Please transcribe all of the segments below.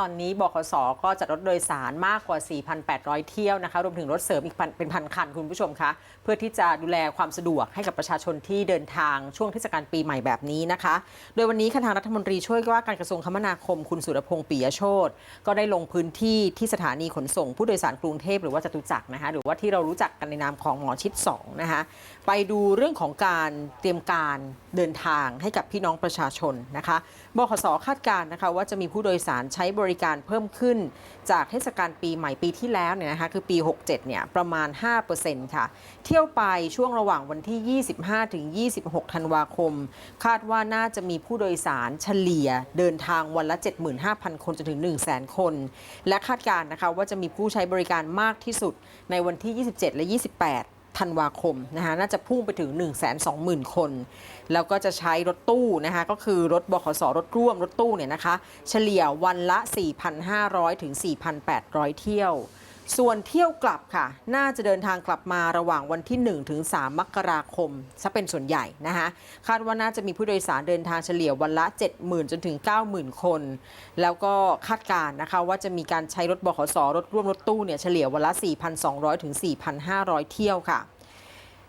ตอนนี้บขสก็จัดรถโดยสารมากกว่า 4,800 เที่ยวนะคะรวมถึงรถเสริมอีกเป็นพันคันคุณผู้ชมคะ เพื่อที่จะดูแลความสะดวกให้กับประชาชนที่เดินทางช่วงเทศกาลปีใหม่แบบนี้นะคะ โดยวันนี้ค่ะทางรัฐมนตรีช่วยว่าการกระทรวงคมนาคมคุณสุรพงษ์ปิยโชตก็ได้ลงพื้นที่ที่สถานีขนส่ง ผู้โดยสารกรุงเทพหรือว่าจตุจักรนะคะหรือว่าที่เรารู้จักกันในนามของหมอชิด2นะคะไปดูเรื่องของการเตรียมการเดินทางให้กับพี่น้องประชาชนนะคะบขสคาดการณ์นะคะว่าจะมีผู้โดยสารใช้บริการเพิ่มขึ้น จากเทศกาลปีใหม่ปีที่แล้วเนี่ยนะคะคือปี 67 เนี่ยประมาณ 5%ค่ะ เที่ยวไปช่วงระหว่างวันที่ 25 ถึง 26 ธันวาคม คาดว่าน่าจะมีผู้โดยสารเฉลี่ยเดินทางวันละ 75,000 คนจนถึง 100,000 คน และคาดการณ์นะคะว่าจะมีผู้ใช้บริการมากที่สุดในวันที่ 27 และ 28 ธันวาคมนะคะน่าจะพุ่งไปถึง 1 2 0 0 0 0 คน แล้วก็จะใช้รถตู้นะคะก็คือรถบขสรถร่วมรถตู้เนี่ยนะคะ เฉลี่ยวันละ 4,500 ถึง 4,800 เที่ยว ส่วนเที่ยวกลับค่ะ น่าจะเดินทางกลับมาระหว่างวันที่ 1 ถึง 3 มกราคมซะเป็นส่วนใหญ่นะคะคาดว่าน่าจะมีผู้โดยสารเดินทางเฉลี่ยวันละ 70,000 จนถึง 90,000 คน แล้วก็คาดการ์นะคะว่าจะมีการใช้รถบขสรถร่วมรถตู้เนี่ยเฉลี่ยวันละ 4,200 ถึง 4,500 เที่ยวค่ะ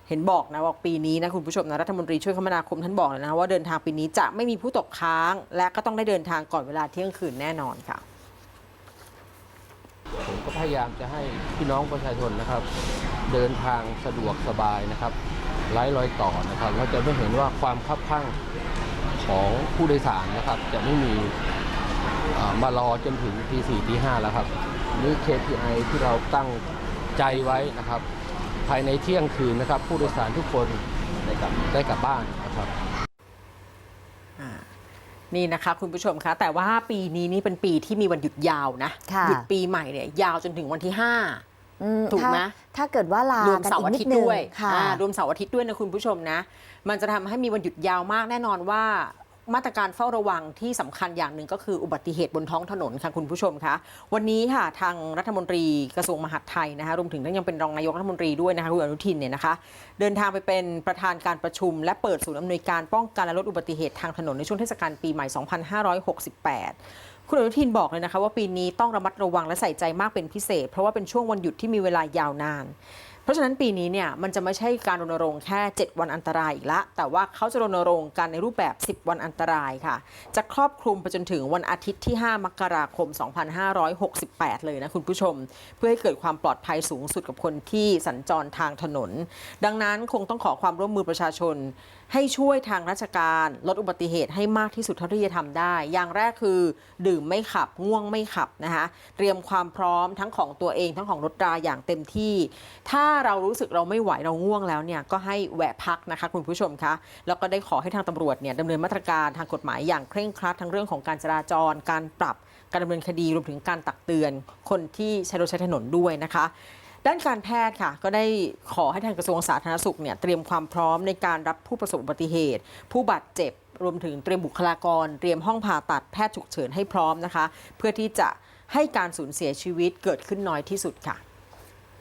เห็นบอกนะว่าปีนี้นะคุณผู้ชมนะรัฐมนตรีช่วยคมนาคมท่านบอกเลยนะว่าเดินทางปีนี้จะไม่มีผู้ตกค้าง และก็ต้องได้เดินทางก่อนเวลาเที่ยงคืนแน่นอนค่ะ พยายามจะให้พี่น้องประชาชนนะครับ เดินทางสะดวกสบายนะครับไร้รอยต่อนะครับเราจะไม่เห็นว่าความคับข้างของผู้โดยสารนะครับ จะไม่มีมารอจนถึงตีสี่ตีห้าแล้วครับนี่ KPI ที่เราตั้งใจไว้นะครับ ภายในเที่ยงคืนนะครับ ผู้โดยสารทุกคนได้กลับได้กลับบ้านนะครับ นี่นะคะคุณผู้ชมคะ แต่ว่าปีนี้นี่เป็นปีที่มีวันหยุดยาวนะค่ะหยุดปีใหม่เนี่ยยาวจนถึงวันที่5อืมถูกไหมถ้าถ้าเกิดว่าลารวมกันเสาร์อีอากนิทิดตย์นึงด้วยค่ะอ่ารวมเสาร์อาทิตย์ด้วยนะคุณผู้ชมนะ มันจะทำให้มีวันหยุดยาวมากแน่นอนว่า มาตรการเฝ้าระวังที่สำคัญอย่างหนึ่งก็คืออุบัติเหตุบนท้องถนนค่ะคุณผู้ชมคะวันนี้ค่ะทางรัฐมนตรีกระทรวงมหาดไทยนะคะรวมถึงท่านยังเป็นรองนายกรัฐมนตรีด้วยนะคะคุณอนุทินเนี่ยนะคะเดินทางไปเป็นประธานการประชุม และเปิดศูนย์อำนวยการป้องกันและลดอุบัติเหตุทางถนนในช่วงเทศกาลปีใหม่ 2568คุณอนุทินบอกเลยนะคะว่าปีนี้ต้องระมัดระวังและใส่ใจมากเป็นพิเศษ เพราะว่าเป็นช่วงวันหยุดที่มีเวลายาวนาน ราะฉะนั้นปีนี้เนี่ยมันจะไม่ใช่การรณรงค์แค่ 7 วันอันตรายอีกละ แต่ว่าเขาจะรณรงค์กันในรูปแบบ 10 วันอันตรายค่ะ จะครอบคลุมไปจนถึงวันอาทิตย์ที่ 5 มกราคม 2568 เลยนะคุณผู้ชม เพื่อให้เกิดความปลอดภัยสูงสุดกับคนที่สัญจรทางถนน ดังนั้นคงต้องขอความร่วมมือประชาชน ให้ช่วยทางราชการลดอุบัติเหตุให้มากที่สุดเท่าที่จะทำได้ อย่างแรกคือดื่มไม่ขับง่วงไม่ขับนะคะเตรียมความพร้อมทั้งของตัวเองทั้งของรถราอย่างเต็มที่ ถ้าเรารู้สึกเราไม่ไหวเราง่วงแล้วเนี่ยก็ให้แวะพักนะคะคุณผู้ชมคะแล้วก็ได้ขอให้ทางตำรวจเนี่ยดำเนินมาตรการทางกฎหมายอย่างเคร่งครัดทั้งเรื่องของการจราจร การปรับการดำเนินคดีรวมถึงการตักเตือนคนที่ใช้รถใช้ถนนด้วยนะคะด้านการแพทย์ค่ะ ก็ได้ขอให้ทางกระทรวงสาธารณสุขเนี่ยเตรียมความพร้อมในการรับผู้ประสบอุบัติเหตุ ผู้บาดเจ็บ รวมถึงเตรียมบุคลากร เตรียมห้องผ่าตัดแพทย์ฉุกเฉินให้พร้อมนะคะ เพื่อที่จะให้การสูญเสียชีวิตเกิดขึ้นน้อยที่สุดค่ะ